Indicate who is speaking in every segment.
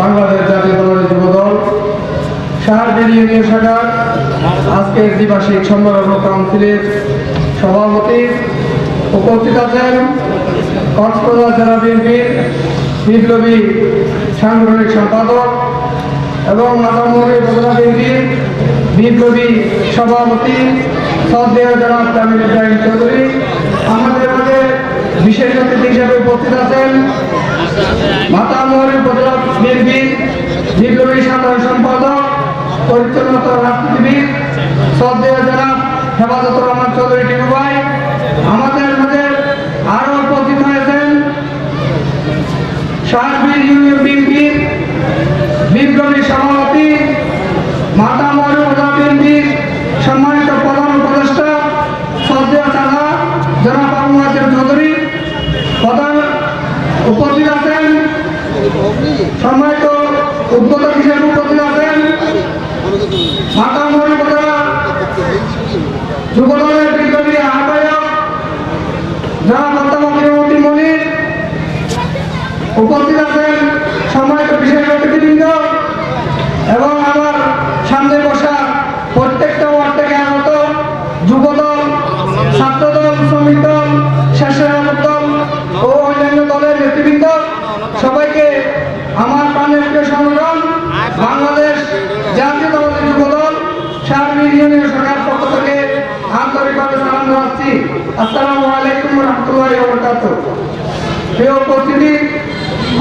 Speaker 1: বাংলাদেশ জাতীয় দলের যুবদল শাহরবিল ইউনিয়ন শাখার আজকের দ্বিবার্ষিক সম্মেলন কাউন্সিলের সভাপতি উপস্থিত আছেন কক্সবাজার জেলা বিএনপির বিপ্লবী সাংগঠনিক সম্পাদক এবং মাতামুহুরী উপজেলা বিএনপির বিপ্লবী সভাপতি সদ্দেহ জনাব তামিল ইব্রাহিম চৌধুরী। আমাদের মাঝে বিশেষ অতিথি হিসেবে উপস্থিত আছেন মাতামুহুরী উপজেলা বিএনপির বিপ্লবী সাধারণ সম্পাদক, পরিচ্ছন্নতা রাজনীতিবিদ সদ্দেহ জনাব হেফাজতুর রহমান চৌধুরী টিপু ভাই, আমাদের মাঝে আরও উপস্থিত হয়েছেন সার্বিক ইউনিয়ন বিএনপির বিপ্লবী সভাপতি, মাতা মরু বিএনপির সম্মানিত প্রধান উপদেষ্টা, শ্রদ্ধেয় চাঁদা জনাব আবু হাসিম চৌধুরী, প্রধান উপস্থিত আছেন সম্মানিত উদ্বোধক হিসেবে উপস্থিত আছেন মরু উপজেলা যুবদলের বিপ্লবী আহ্বায়ক জনাব অধ্যাপক মনির, উপস্থিত আছেন সম্মানিত বিশেষ অতিথিবৃন্দ এবং আমার সামনে বসা প্রত্যেকটা ওয়ার্ড থেকে যুবদল, ছাত্রদল, শ্রমিক দল, স্বেচ্ছাসেবক ও অন্যান্য দলের নেতৃবৃন্দ, সবাইকে আমার প্রাণের প্রিয় সংগঠন বাংলাদেশ জাতীয় দলের যুবদল সার্বিক ইউনিয়ন সরকার পক্ষ থেকে আন্তরিকভাবে সালাম জানাচ্ছি। আসসালামু আলাইকুম রহমতুল্লাহ বরকাতুহ। প্রিয় উপস্থিতি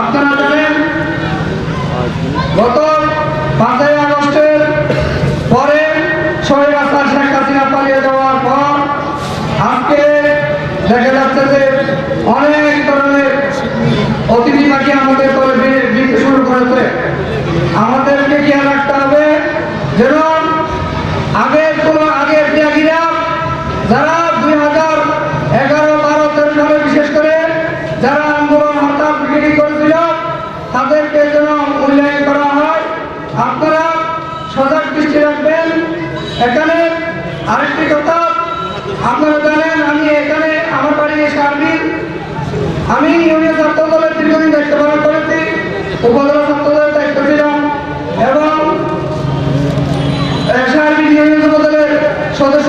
Speaker 1: আপনারা জানেন গত পাঁচই আগস্টের পরে ছয় আসার শেখ হাসিনা পালিয়ে যাওয়ার পর আজকে দেখা যাচ্ছে যে অনেক যারা আন্দোলন হরতাল বিক্রি করেছিল, তাদেরকে যেন মূল্যায়ন করা হয়। আপনারা সজাগ দৃষ্টি রাখবেন। এখানে আরেকটি কথা, আপনারা জানেন আমি এখানে আমার বাড়ি সার্বিক আমি ইউনিয়ন ছাত্র দলের দীর্ঘদিন দায়িত্ব পালন করেছি, উপজেলা ছাত্র দলের দায়িত্ব ছিলাম এবং ইউনিয়ন সদস্য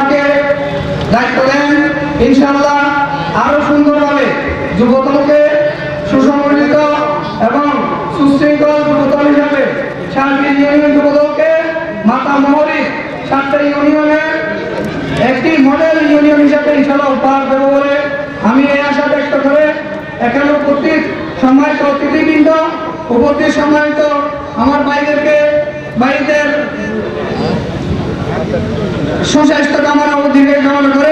Speaker 1: ইনশাল্লাহ আরও সুন্দরভাবে যুবদলকে সুসংগঠিত এবং সুশৃঙ্খল যুবদল হিসাবে সার্বিক ইউনিয়ন যুবদলকে মাতা মোহরি সাতটা ইউনিয়নের একটি মডেল ইউনিয়ন হিসাবে ইনশাল্লাহ উপহার দেবো বলে আমি এই আশা ব্যক্ত করে এখানে উপস্থিত সম্মানিত অতিথিবৃন্দ, উপস্থিত সম্মানিত আমার ভাইদেরকে, ভাইদের সুস্বাস্থ্য কামনা ও দীর্ঘ কামনা করে